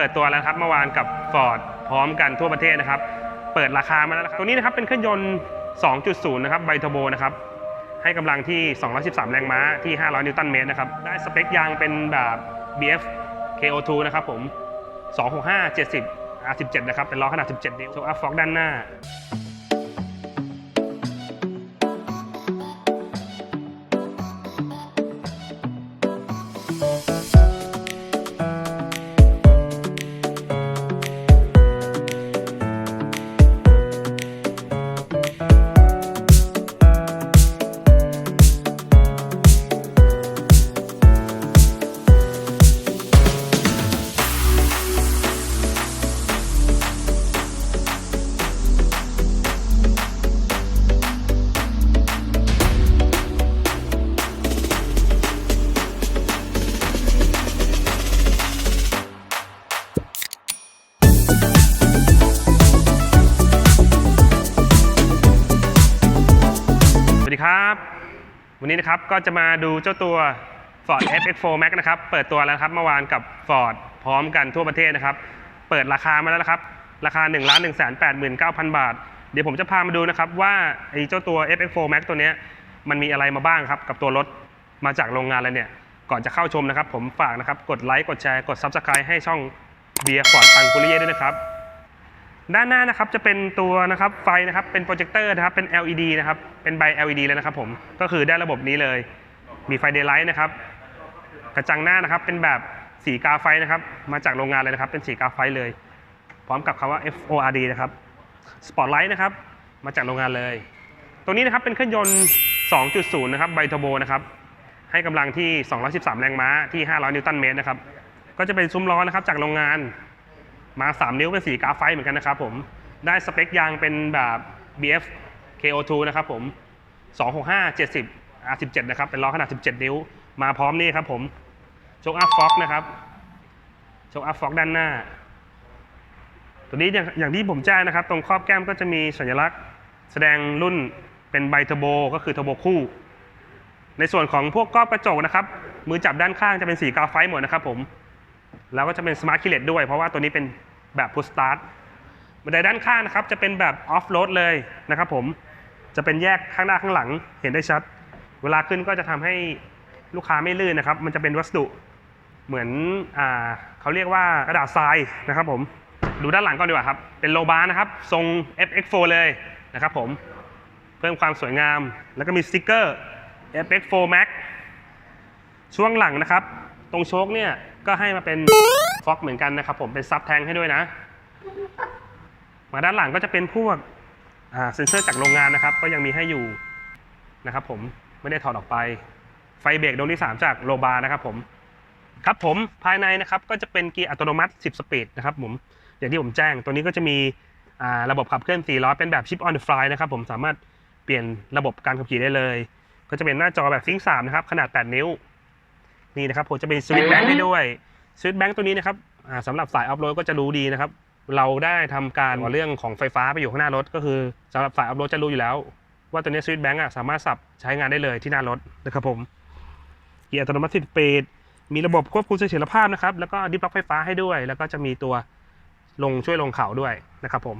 ปิดตัวแล้วครับเมื่อวานกับ Ford พร้อมกันทั่วประเทศนะครับ เปิดราคามาแล้วครับตัวนี้นะครับเป็นเครื่องยนต์ 2.0 นะครับไบโทอโบนะครับให้กำลังที่ 213 แรงม้าที่ 500 นิวตันเมตรนะครับได้สเปคยางเป็นแบบ BF KO2 นะครับผม 265 70 R17 นะครับเป็นล้อขนาด 17 นิ้วโชว์อัพฟอกด้านหน้า วันนี้นะครับก็จะมาดูเจ้าตัว Ford FX4 Max นะครับ เปิดตัวแล้วครับเมื่อวานกับ Ford พร้อมกันทั่วประเทศนะครับ เปิดราคามาแล้วนะครับ ราคา 1 1 8 9 0 0 0 บาท เดี๋ยวผมจะพามาดูนะครับว่าไอ้เจ้าตัว FX4 Max ตัวนี้มันมีอะไรมาบ้างครับกับตัวรถมาจากโรงงานแล้วเนี่ย ก่อนจะเข้าชมนะครับ ผมฝากนะครับกดไลค์กดแชร์กด Subscribe ให้ช่องเบียร์ฟอร์ดตังกุริเย่ด้วยนะครับ ด้านหน้านะครับจะเป็นตัวนะครับไฟนะครับเป็นโปรเจคเตอร์นะครับเป็น LED นะครับเป็นใบ LED เลยนะครับผมก็คือได้ระบบนี้เลย มีไฟเดย์ไลท์นะครับกระจังหน้านะครับเป็นแบบสีกาไฟนะครับมาจากโรงงานเลยนะครับ เป็นสีกาไฟเลย พร้อมกับคำว่า FORD นะครับสปอตไลท์นะครับมาจากโรงงานเลย ตัวนี้นะครับเป็นเครื่องยนต์ 2.0 นะครับไบเทอร์โบนะครับให้กำลังที่ 213 แรงม้าที่ 500 นิวตันเมตรนะครับก็จะเป็นซุ้มล้อนะครับจากโรงงาน มา 3 นิ้วเป็นสีกาไฟเหมือนกันนะครับผมได้สเปคยางเป็นแบบ BF KO2 นะครับผม 265 70 R17 นะครับ เป็นล้อขนาด 17 นิ้ว มาพร้อมนี่ครับผมโชคอัพฟ็อกนะครับโชคอัพฟ็อกด้านหน้า ตัวนี้อย่างที่ผมแจ้งนะครับ ตรงครอบแก้มก็จะมีสัญลักษณ์ แสดงรุ่นเป็นไบเทอร์โบก็คือเทอร์โบคู่ ในส่วนของพวกกรอบกระจกนะครับ มือจับด้านข้างจะเป็นสีกาไฟหมดนะครับผม แล้วก็จะเป็น Smart k i l l e t ด้วยเพราะว่าตัวนี้เป็น แบบ Push Start บันไดด้านข้างนะครับ จะเป็นแบบ Off Road เลยนะครับผมจะเป็นแยกข้างหน้าข้างหลังเห็นได้ชัด เวลาขึ้นก็จะทำให้ลูกค้าไม่ลื่นนะครับ มันจะเป็นวัสดุเหมือนอ่าเขาเรียกว่ากระดาษทรายนะครับผมดูด้านหลังก่อนดีกว่าครับ เป็นโลบาร์นะครับ ทรง FX4 เลยนะครับผม เพิ่มความสวยงาม แล้วก็มีสติกเกอร์ FX4 Max ช่วงหลังนะครับ ตรงโชคเนี่ย ก็ให้มาเป็น ฟ็อกเหมือนกันนะครับผมเป็นซับแทงให้ด้วยนะ มาด้านหลังก็จะเป็นพวกอ่าเซ็นเซอร์จากโรงงานนะครับ ก็ยังมีให้อยู่นะครับผมไม่ได้ถอดออกไป ไฟเบรกดวงที่ 3 จากโลบานะครับผมครับผมภายในนะครับก็จะเป็นเกียร์อัตโนมัติ 10 สปีดนะครับผมอย่างที่ผมแจ้งตัวนี้ก็จะมีอ่าระบบขับเคลื่อน4ล้อเป็นแบบชิปออนเดอะฟลายนะครับผมสามารถเปลี่ยนระบบการขับขี่ได้เลย ก็จะเป็นหน้าจอแบบซิงค์3นะครับขนาด 8 นิ้วนี่นะครับผมจะเป็นสวิตช์แบงค์ให้ด้วย สวิตช์แบงค์ตัวนี้นะครับสำหรับสายออฟโรดก็จะรู้ดีนะครับ เราได้ทำการเรื่องของไฟฟ้าไปอยู่ข้างหน้ารถ ก็คือสำหรับสายออฟโรดจะรู้อยู่แล้ว ว่าตัวนี้สวิตช์แบงค์อะสามารถสับใช้งานได้เลยที่หน้ารถนะครับผมเกียร์อัตโนมัติสิบสปีดมีระบบควบคุมเสถียรภาพนะครับ แล้วก็ดิฟล็อกไฟฟ้าให้ด้วย แล้วก็จะมีตัวลงช่วยลงเขาด้วยนะครับผม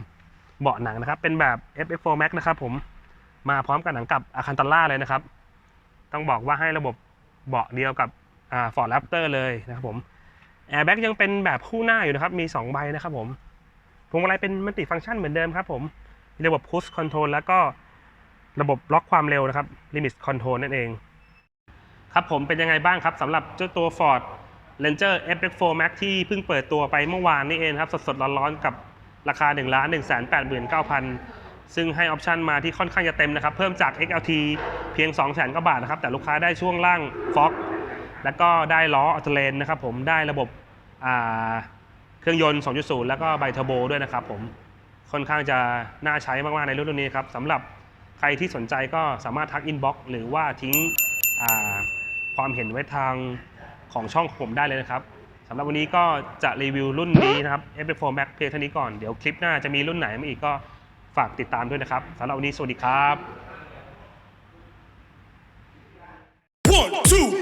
เบาะหนังนะครับ เป็นแบบ FF4 Max นะครับผมมาพร้อมกับหนังกับอาคันตาล่าเลยนะครับ ต้องบอกว่าให้ระบบเบาะเดียวกับอ่าฟอร์ดแรปเตอร์เลยนะครับผม แอร์แบ็กยังเป็นแบบคู่หน้าอยู่นะครับ มี 2 ใบนะครับผมพวงมาลัยเป็นมัลติฟังก์ชันเหมือนเดิมครับผมมีระบบ push control แล้วก็ระบบล็อกความเร็วนะครับ limit control นั่นเอง ครับผมเป็นยังไงบ้างครับสำหรับเจ้าตัว Ford Ranger FX4 Max ที่เพิ่งเปิดตัวไปเมื่อวานนี้เองครับ สดๆร้อนๆกับราคา 1 1 8 9 0 0 0 ซึ่งให้ออปชันมาที่ค่อนข้างจะเต็มนะครับ เพิ่มจาก XLT เพียง 2 0 0 0 0 0กว่าบาทนะครับ แต่ลูกค้าได้ช่วงล่าง Fox แล้วก็ได้ล้ออัลเทเลนนะครับผมได้ระบบ เครื่องยนต์ 2.0 แล้วก็ไบเทอร์โบด้วยนะครับผมค่อนข้างจะน่าใช้มากๆในรุ่นนี้ครับสำหรับใครที่สนใจก็สามารถทักอินบ็อกซ์หรือว่าทิ้งความเห็นไว้ทางของช่องผมได้เลยนะครับสำหรับวันนี้ก็จะรีวิวรุ่นนี้นะครับ F4 Max เพียงเท่านี้ก่อน เดี๋ยวคลิปหน้าจะมีรุ่นไหนมาอีกก็ฝากติดตามด้วยนะครับสำหรับวันนี้สวัสดีครับ One, two!